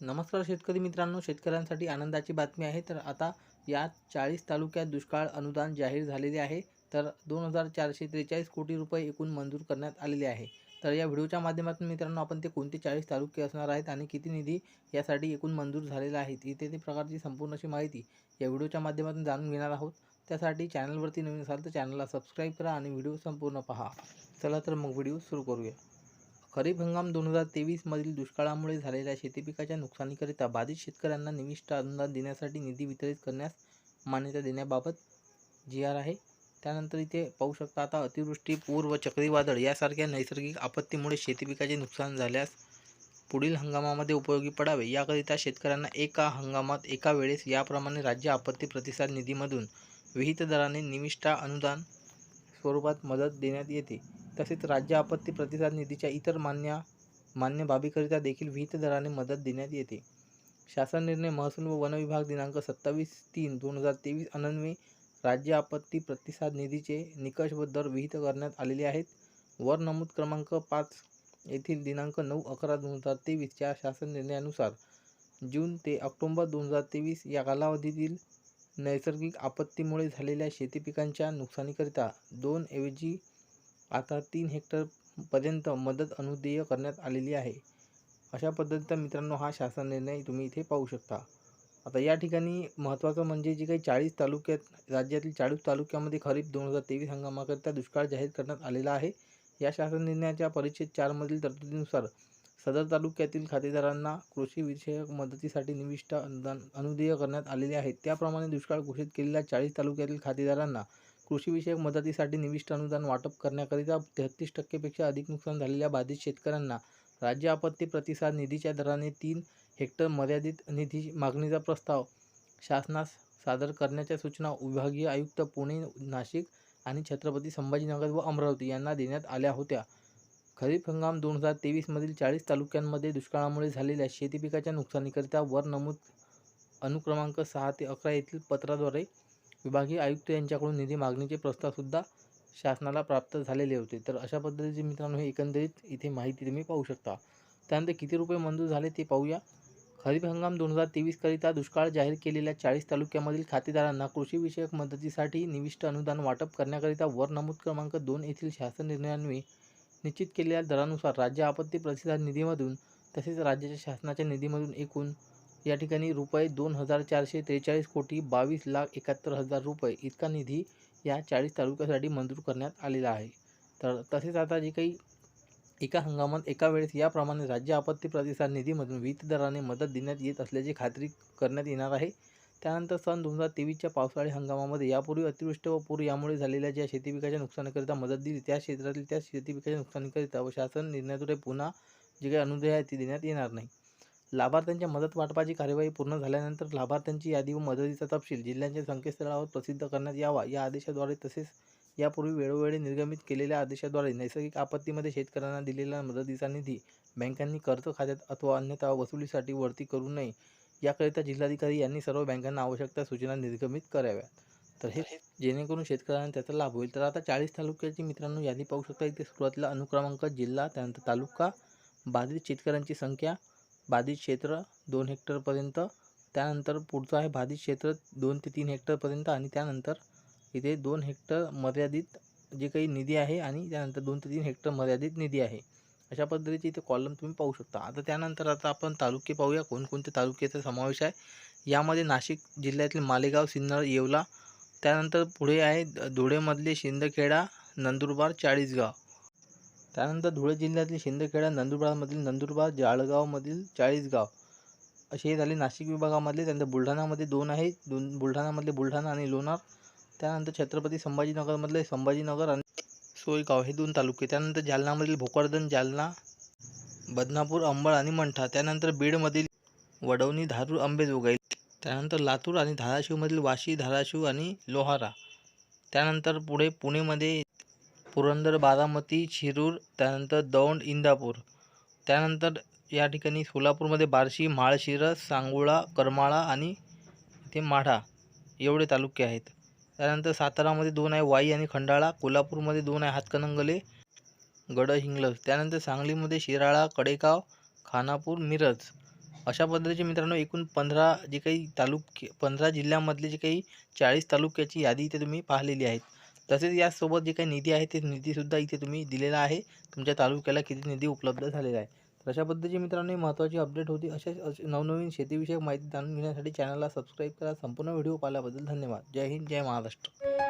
नमस्कार शेतकरी मित्रांनो शेतकऱ्यांसाठी आनंदाची बातमी आहे. तर आता या चाळीस तालुक्यात दुष्काळ अनुदान जाहीर झालेले आहे. तर दोन हजार चारशे त्रेचाळीस कोटी रुपये एकूण मंजूर करण्यात आलेले आहे. तर या व्हिडिओच्या माध्यमातून मित्रांनो आपण ते कोणते चाळीस तालुके असणार आहेत आणि किती निधी यासाठी एकूण मंजूर झालेला आहे इथे ते प्रकारची संपूर्ण अशी माहिती या व्हिडिओच्या माध्यमातून जाणून घेणार आहोत. त्यासाठी चॅनलवरती नवीन असाल तर चॅनलला सबस्क्राईब करा आणि व्हिडिओ संपूर्ण पहा. चला तर मग व्हिडिओ सुरू करूया. खरीप हंगाम दोन हजार तेवीसमधील दुष्काळामुळे झालेल्या शेतीपिकाच्या नुकसानीकरिता बाधित शेतकऱ्यांना निविष्ट अनुदान देण्यासाठी निधी वितरित करण्यास मान्यता देण्याबाबत जी आर आहे. त्यानंतर इथे पाहू शकता आता अतिवृष्टी पूर व चक्रीवादळ यासारख्या नैसर्गिक आपत्तीमुळे शेतीपिकाचे नुकसान झाल्यास पुढील हंगामामध्ये उपयोगी पडावे. याकरिता शेतकऱ्यांना एका हंगामात एका वेळेस याप्रमाणे राज्य आपत्ती प्रतिसाद निधीमधून विहित दराने निविष्ठा अनुदान स्वरूपात मदत देण्यात येते. तसेच राज्य आपत्ती प्रतिसाद निधीच्या इतर मान्य मान्य बाबीकरिता देखील विहित दराने मदत देण्यात येते. शासन निर्णय महसूल व वन विभाग दिनांक सत्तावीस तीन दोन हजार तेवीस अनन्वे राज्य आपत्ती प्रतिसाद निधीचे निकष व दर विहित करण्यात आलेले आहेत. वर नमूद क्रमांक पाच येथील दिनांक नऊ अकरा दोन हजार तेवीसच्या शासन निर्णयानुसार जून ते ऑक्टोंबर दोन हजार तेवीस या कालावधीतील नैसर्गिक आपत्तीमुळे झालेल्या शेतीपिकांच्या नुकसानीकरिता दोन ऐवजी आता तीन हेक्टरपर्यंत मदत अनुदेय करण्यात आलेली आहे. अशा पद्धतीचा मित्रांनो हा शासन निर्णय तुम्ही इथे पाहू शकता. आता या ठिकाणी महत्त्वाचं म्हणजे जे काही चाळीस तालुक्यात राज्यातील चाळीस तालुक्यामध्ये खरीप दोन हजार तेवीस हंगामाकरिता दुष्काळ जाहीर करण्यात आलेला आहे. या शासन निर्णयाच्या परिच्छेद चारमधील तरतुदीनुसार सदर तालुक्यातील खातेदारांना कृषीविषयक मदतीसाठी निविष्ट अनुदान अनुदेय करण्यात आलेले आहेत त्याप्रमाणे दुष्काळ घोषित केलेल्या चाळीस तालुक्यातील खातेदारांना कृषीविषयक मदतीसाठी निविष्ट अनुदान वाटप करण्याकरिता तेहतीस टक्केपेक्षा अधिक नुकसान झालेल्या बाधित शेतकऱ्यांना राज्य आपत्ती प्रतिसाद निधीच्या दराने तीन हेक्टर मर्यादित निधी मागणीचा प्रस्ताव शासनास सादर करण्याच्या सूचना विभागीय आयुक्त पुणे नाशिक आणि छत्रपती संभाजीनगर व अमरावती यांना देण्यात आल्या होत्या. खरीप हंगाम दोन हजार तेवीसमधील चाळीस तालुक्यांमध्ये दुष्काळामुळे झालेल्या शेतीपिकाच्या नुकसानीकरिता वर नमूद अनुक्रमांक सहा ते अकरा येथील पत्राद्वारे विभागीय आयुक्त यांच्याकडून निधी मागणीचे प्रस्तावसुद्धा शासनाला प्राप्त झालेले होते. तर अशा पद्धतीचे मित्रांनो हे एकंदरीत इथे माहिती तुम्ही पाहू शकता. त्यानंतर किती रुपये मंजूर झाले ते पाहूया. खरीप हंगाम दोन हजार तेवीसकरिता दुष्काळ जाहीर केलेल्या चाळीस तालुक्यामधील खातेदारांना कृषीविषयक मदतीसाठी निविष्ट अनुदान वाटप करण्याकरिता वर नमूद क्रमांक दोन येथील शासन निर्णयान्वये निश्चित केलेल्या दरानुसार राज्य आपत्ती प्रतिसाद निधीमधून तसेच राज्याच्या शासनाच्या निधीमधून एकूण या ठिकाणी रुपये दोन हजार चारशे त्रेचाळीस कोटी बावीस लाख एकाहत्तर हजार रुपये इतका निधी या चाळीस तालुक्यासाठी मंजूर करण्यात आलेला आहे. तर तसेच आता जे काही एका हंगामात एका वेळेस याप्रमाणे राज्य आपत्ती प्रतिसाद निधीमधून वीज दराने मदत देण्यात येत असल्याची खात्री करण्यात येणार आहे. त्यानंतर सन दोन हजार तेवीसच्या पावसाळी हंगामामध्ये यापूर्वी अतिवृष्टी व पूर यामुळे झालेल्या ज्या शेतीपिकाच्या नुकसानीकरिता मदत दिली त्या क्षेत्रातील त्या शेतीपिकाच्या नुकसानीकरिता व शासन निर्णयाद्वारे पुन्हा जे काही अनुदान आहे ते देण्यात येणार नाही. लाभार्थ्यांच्या मदत वाटपाची कार्यवाही पूर्ण झाल्यानंतर लाभार्थ्यांची यादी व मदतीचा तपशील जिल्ह्यांच्या संकेतस्थळावर प्रसिद्ध करण्यात यावा. या आदेशाद्वारे तसेच यापूर्वी वेळोवेळी निर्गमित केलेल्या आदेशाद्वारे नैसर्गिक आपत्तीमध्ये शेतकऱ्यांना दिलेला मदतीचा निधी बँकांनी कर्ज खात्यात अथवा अन्यथा वसुलीसाठी वरती करू नये. याकरिता जिल्हाधिकारी यांनी सर्व बँकांना आवश्यक त्या सूचना निर्गमित कराव्यात. तर हे जेणेकरून शेतकऱ्यांना त्याचा लाभ होईल. तर आता चाळीस तालुक्याची मित्रांनो यादी पाहू शकता. इथे सुरुवातीला अनुक्रमांक जिल्हा त्यानंतर तालुका बाधित शेतकऱ्यांची संख्या बाधित क्षेत्र दोन हेक्टरपर्यंत त्यानंतर पुढचं आहे बाधित क्षेत्र दोन ते तीन हेक्टरपर्यंत आणि त्यानंतर इथे दोन हेक्टर मर्यादित जे काही निधी आहे आणि त्यानंतर दोन ते तीन हेक्टर मर्यादित निधी आहे. अशा पद्धतीचे इथे कॉलम तुम्ही पाहू शकता. आता त्यानंतर आता आपण तालुके पाहूया कोणकोणते तालुक्याचा समावेश आहे. यामध्ये नाशिक जिल्ह्यातील मालेगाव सिन्नर येवला त्यानंतर पुढे आहे धुळेमधले शिंदखेडा नंदुरबार चाळीसगाव. त्यानंतर धुळे जिल्ह्यातील शिंदखेडा नंदुरबारमधील नंदुरबार जाळगावमधील चाळीसगाव असे हे झाले. नाशिक विभागामधले त्यानंतर बुलढाणामध्ये दोन आहे दोन बुलढाणामधले बुलढाणा आणि लोणार. त्यानंतर छत्रपती संभाजीनगरमधले संभाजीनगर आणि सोयगाव हे दोन तालुके. त्यानंतर जालनामधील भोकरदन जालना बदनापूर अंबळ आणि मंठा. त्यानंतर बीडमधील वडवणी धारूर अंबेजोगाई त्यानंतर लातूर आणि धाराशिवमधील वाशी धाराशिव आणि लोहारा. त्यानंतर पुढे पुणेमध्ये पुरंदर बारामती शिरूर त्यानंतर दौंड इंदापूर. त्यानंतर या ठिकाणी सोलापूरमध्ये बार्शी माळशिरस सांगोळा करमाळा आणि इथे माढा एवढे तालुके आहेत. त्यानंतर सातारामध्ये दोन आहे वाई आणि खंडाळा कोल्हापूरमध्ये दोन आहे हातकणंगले गडहिंग्लज. त्यानंतर सांगलीमध्ये शिराळा कडेगाव खानापूर मिरज. अशा पद्धतीचे मित्रांनो एकूण पंधरा जे काही तालुके पंधरा जिल्ह्यामधले जे काही चाळीस तालुक्याची यादी इथे तुम्ही पाहिलेली आहेत. तसेच यासोबत जे काही निधी आहे ते निधीसुद्धा इथे तुम्ही दिलेला आहे. तुमच्या तालुक्याला किती निधी उपलब्ध झालेला आहे? तर अशा पद्धतीची मित्रांनो महत्त्वाची अपडेट होती. अशा नवनवीन शेतीविषयक माहिती जाणून घेण्यासाठी चॅनलला सबस्क्राईब करा. संपूर्ण व्हिडिओ पाहिल्याबद्दल धन्यवाद. जय हिंद जय महाराष्ट्र.